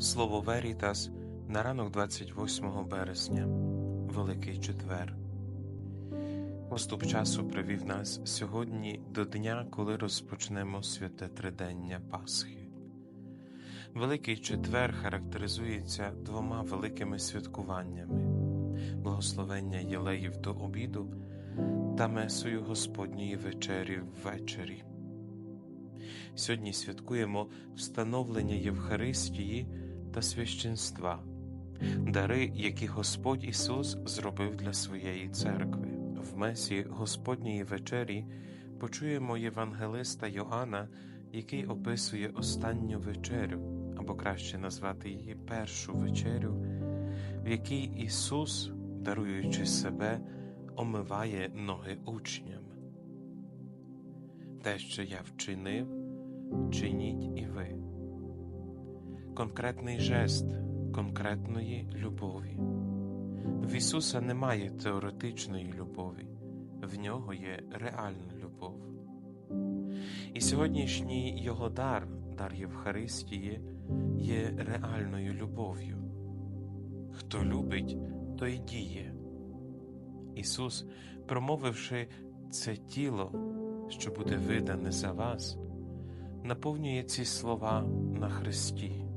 Слово Верітас на ранок 28 березня, Великий Четвер. Поступ часу привів нас сьогодні до дня, коли розпочнемо святе тридення Пасхи. Великий Четвер характеризується двома великими святкуваннями благословення Єлеїв до обіду та месою Господньої вечері ввечері. Сьогодні святкуємо встановлення Євхаристії та священства, дари, які Господь Ісус зробив для своєї церкви. В месі Господньої вечері почуємо євангелиста Йоанна, який описує останню вечерю, або краще назвати її першу вечерю, в якій Ісус, даруючи себе, омиває ноги учням. Те, що я вчинив, чиніть. Конкретний жест конкретної любові. В Ісуса немає теоретичної любові, в нього є реальна любов. І сьогоднішній Його дар, дар Євхаристії, є реальною любов'ю. Хто любить, той діє. Ісус, промовивши це тіло, що буде видане за вас, наповнює ці слова на Христі.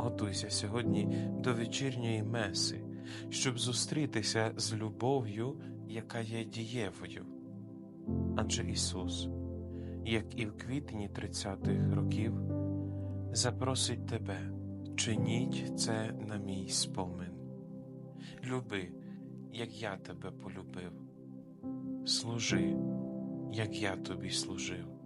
Готуйся сьогодні до вечірньої меси, щоб зустрітися з любов'ю, яка є дієвою. Адже Ісус, як і в квітні 30-х років, запросить тебе, чиніть це на мій спомин. Люби, як я тебе полюбив, служи, як я тобі служив.